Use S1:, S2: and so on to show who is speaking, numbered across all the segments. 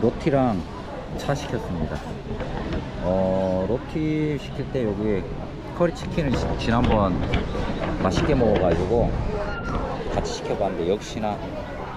S1: 로티랑 차 시켰습니다. 어, 로티 시킬 때 여기 커리 치킨을 시- 지난번 맛있게 먹어가지고 같이 시켜봤는데 역시나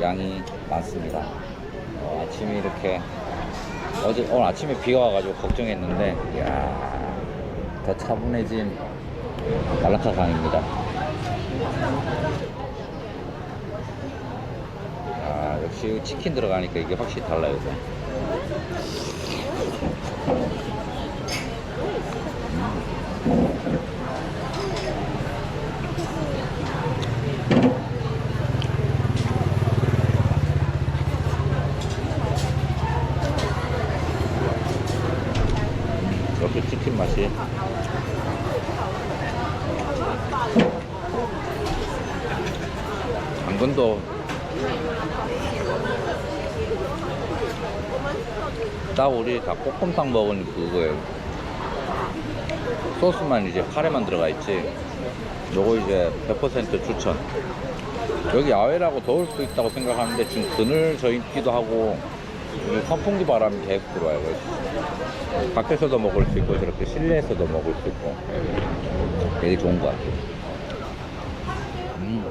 S1: 양이 많습니다. 어, 아침에 이렇게 어제 오늘 아침에 비가 와가지고 걱정했는데 이야 더 차분해진 말라카 강입니다. 아 역시 치킨 들어가니까 이게 확실히 달라요. 또. 이렇게 치킨 맛이 당근도 딱 우리 다 볶음탕 먹은 그거예요 소스만 이제 카레만 들어가 있지. 요거 이제 100% 추천. 여기 야외라고 더울 수 있다고 생각하는데 지금 그늘 져 있기도 하고 선풍기 바람이 계속 들어와요. 그래서 밖에서도 먹을 수 있고 저렇게 실내에서도 먹을 수 있고. 되게 좋은 것 같아요 음.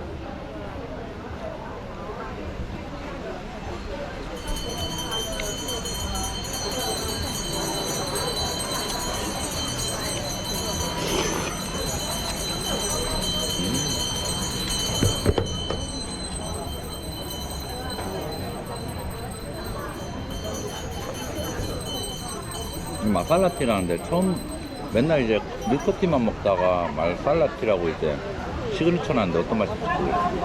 S1: 이 마살라티라는데 처음 맨날 이제 밀크티만 먹다가 말살라티라고 이제 시그니처 나는데 어떤 맛일지 모르겠어요.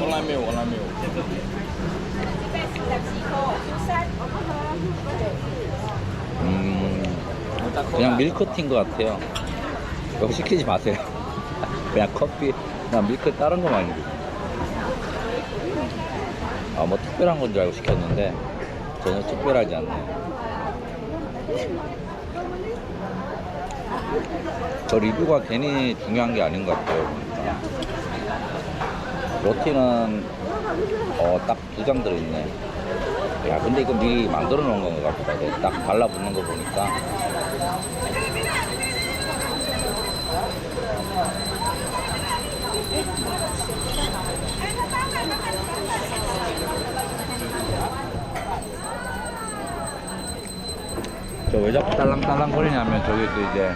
S2: 원라면 원라면
S1: 음, 그냥 밀크티인 것 같아요. 이거 시키지 마세요. 그냥 커피, 그냥 밀크 다른 거만 있는 아, 뭐 특별한 건 줄 알고 시켰는데 전혀 특별하지 않네요. 저 리뷰가 괜히 중요한 게 아닌 것 같아요. 보니까. 로티는 어, 딱 두 장 들어있네. 야, 근데 이거 미리 만들어 놓은 건것 같다. 이거 딱 발라붙는 거 보니까. 왜 자꾸 딸랑딸랑 거리냐면 저기 또 이제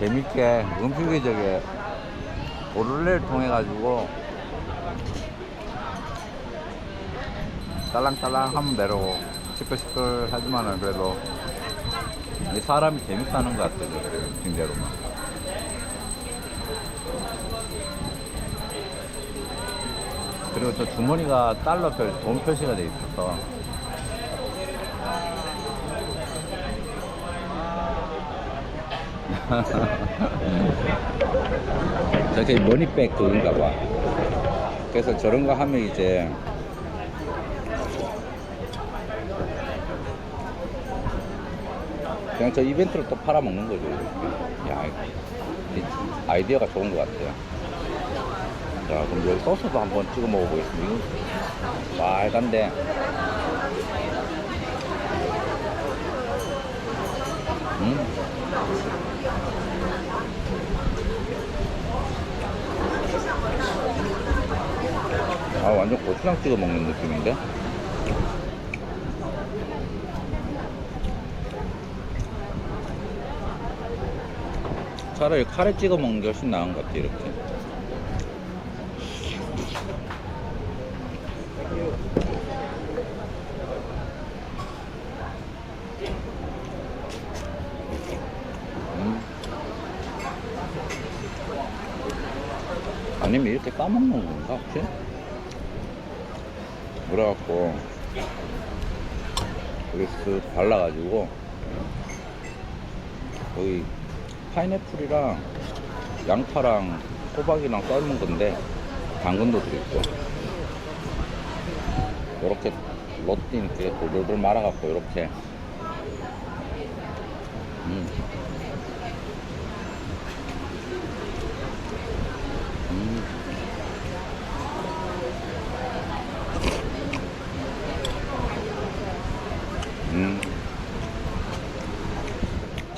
S1: 재밌게 음식이 저게 오를레를 통해 가지고 딸랑딸랑 하면 대로 시끌시끌 하지만은 그래도 이 사람이 재밌다는 것 같아요 징대로만. 그리고 저 주머니가 달러별 돈 표시가 돼 있어서 저게 머니백 그건가 봐. 그래서 저런 거 하면 이제 그냥 저 이벤트로 또 팔아먹는 거죠. 야, 이 아이디어가 좋은 것 같아요. 자, 그럼 여기 소스도 한번 찍어 먹어보겠습니다. 이거 빨간데. 음. 아, 완전 고추장 찍어 먹는 느낌인데? 차라리 카레 찍어 먹는 게 훨씬 나은 것 같아, 이렇게. 음. 아니면 이렇게 까먹는 건가, 혹시? 그래갖고, 여기 쓱 발라가지고, 여기 파인애플이랑 양파랑 호박이랑 삶은 건데, 당근도 들어있고, 요렇게 로띠 이렇게 돌돌돌 말아갖고, 요렇게. 음. 음. 음.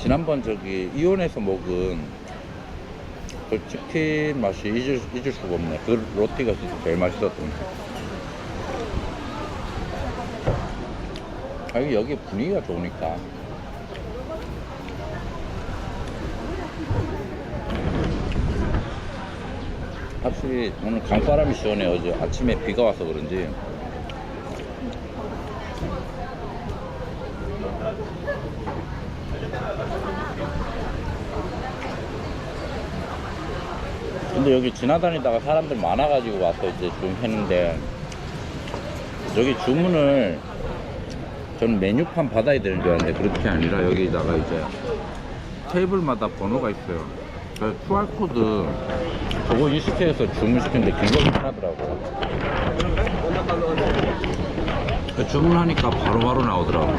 S1: 지난번 저기 이온에서 먹은 그 치킨 맛이 잊을, 잊을 수가 없네. 그 로티가 진짜 제일 맛있었던 것 같아요. 아, 여기 분위기가 좋으니까. 확실히 오늘 강바람이 시원해요. 어제 아침에 비가 와서 그런지. 근데 여기 지나다니다가 사람들 많아가지고 와서 이제 좀 했는데 여기 주문을 저는 메뉴판 받아야 되는 줄 알았는데 그렇게 아니라 여기다가 이제 테이블마다 번호가 있어요. 그 QR코드 그거 인식해서 주문시키는데 굉장히 편하더라고. 그 주문하니까 바로바로 나오더라고.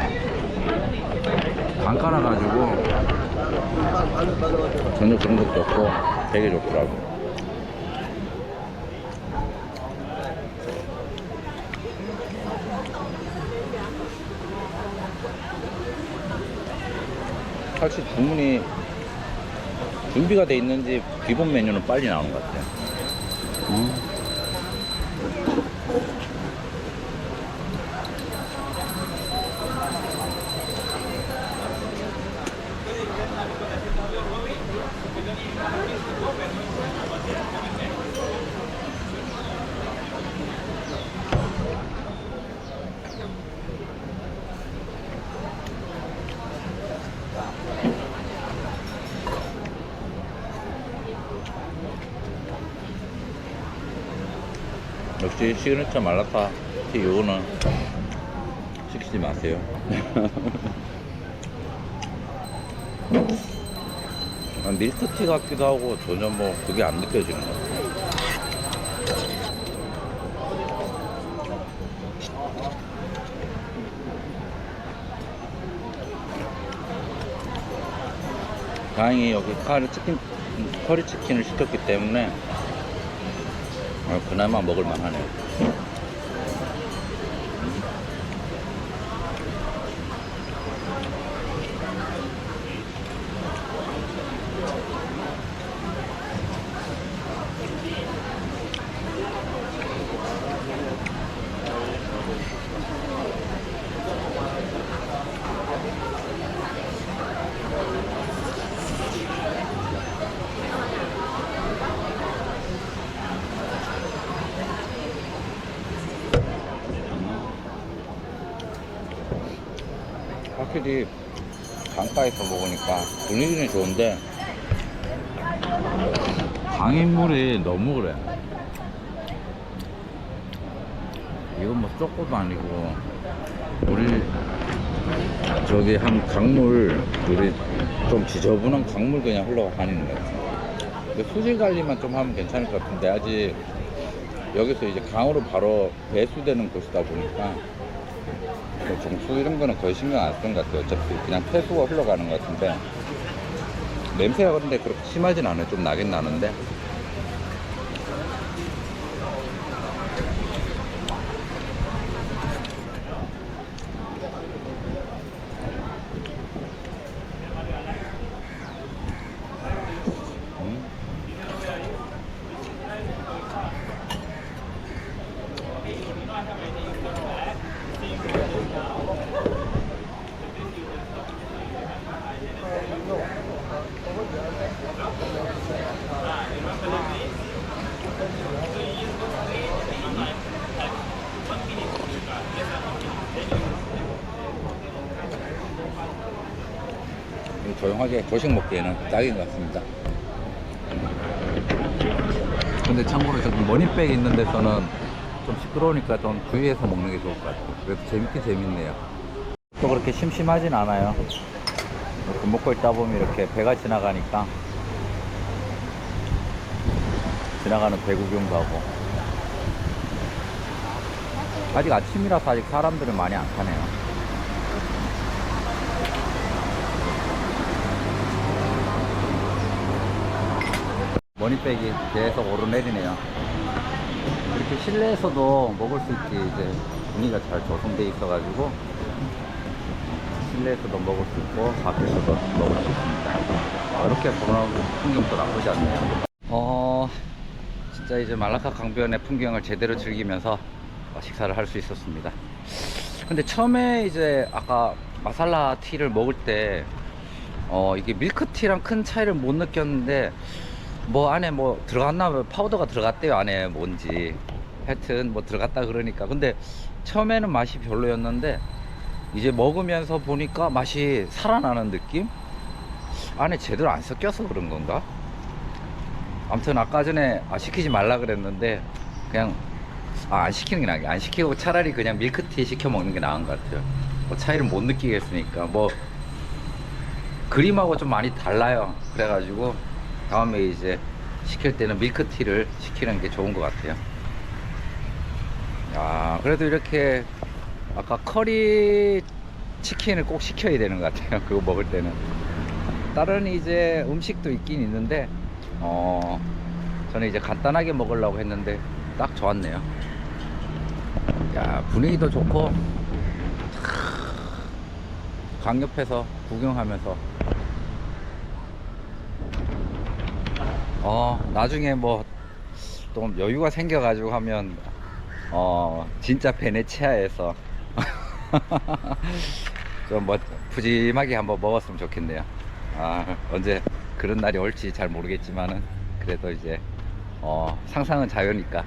S1: 간단해 가지고 전혀 그런 것도 없고 되게 좋더라고. 확실히 주문이 준비가 돼 있는지 기본 메뉴는 빨리 나오는 것 같아요. 역시 시그니처 말라타 티 요거는 시키지 마세요. 아, 밀크티 같기도 하고 전혀 뭐 그게 안 느껴지는 것 같아요. 다행히 여기 카리 치킨, 커리 치킨을 시켰기 때문에 어, 그나마 먹을 만하네요. 확실히 강가에서 먹으니까 분위기는 좋은데 강인물이 너무 그래. 이건 뭐 쪼꼬도 아니고 우리 저기 한 강물 우리 좀 지저분한 강물 그냥 흘러가는 거 같아. 근데 수질 관리만 좀 하면 괜찮을 것 같은데 아직 여기서 이제 강으로 바로 배수되는 곳이다 보니까 뭐 정수 이런 거는 거의 신경 안 쓰는 것 같아요. 어차피 그냥 폐수가 흘러가는 것 같은데 냄새가 그런데 그렇게 심하진 않아요. 좀 나긴 나는데 조용하게 조식 먹기에는 딱인 것 같습니다. 근데 참고로 저기 머니백 있는 데서는 좀 시끄러우니까 좀 주의해서 먹는 게 좋을 것 같아요. 그래도 재밌긴 재밌네요. 또 그렇게 심심하진 않아요. 이렇게 먹고 있다 보면 이렇게 배가 지나가니까 지나가는 배 구경도 하고 아직 아침이라서 아직 사람들은 많이 안 타네요. 머니백이 계속 오르내리네요. 이렇게 실내에서도 먹을 수 있게 이제 분위기가 잘 조성돼 있어 가지고 실내에서도 먹을 수 있고 밖에서도 먹을 수 있습니다. 어, 이렇게 보는 풍경도 나쁘지 않네요. 어, 진짜 이제 말라카 강변의 풍경을 제대로 즐기면서 어, 식사를 할 수 있었습니다. 근데 처음에 이제 아까 마살라 티를 먹을 때 어, 이게 밀크티랑 큰 차이를 못 느꼈는데 뭐 안에 뭐 들어갔나 봐. 파우더가 들어갔대요 안에 뭔지 하여튼 뭐 들어갔다 그러니까 근데 처음에는 맛이 별로였는데 이제 먹으면서 보니까 맛이 살아나는 느낌? 안에 제대로 안 섞여서 그런 건가? 아무튼 아까 전에 아, 시키지 말라 그랬는데 그냥 아, 안 시키는 게 나은 게안 시키고 차라리 그냥 밀크티 시켜 먹는 게 나은 것 같아요. 뭐 차이를 못 느끼겠으니까 뭐 그림하고 좀 많이 달라요. 그래가지고 다음에 이제 시킬 때는 밀크티를 시키는 게 좋은 것 같아요. 야, 그래도 이렇게 아까 커리 치킨을 꼭 시켜야 되는 것 같아요. 그거 먹을 때는. 다른 이제 음식도 있긴 있는데, 어, 저는 이제 간단하게 먹으려고 했는데 딱 좋았네요. 야, 분위기도 좋고, 강 옆에서 구경하면서 어 나중에 뭐 좀 여유가 생겨가지고 하면 어 진짜 베네치아에서 좀 뭐 푸짐하게 한번 먹었으면 좋겠네요. 아 언제 그런 날이 올지 잘 모르겠지만은 그래도 이제 어 상상은 자유니까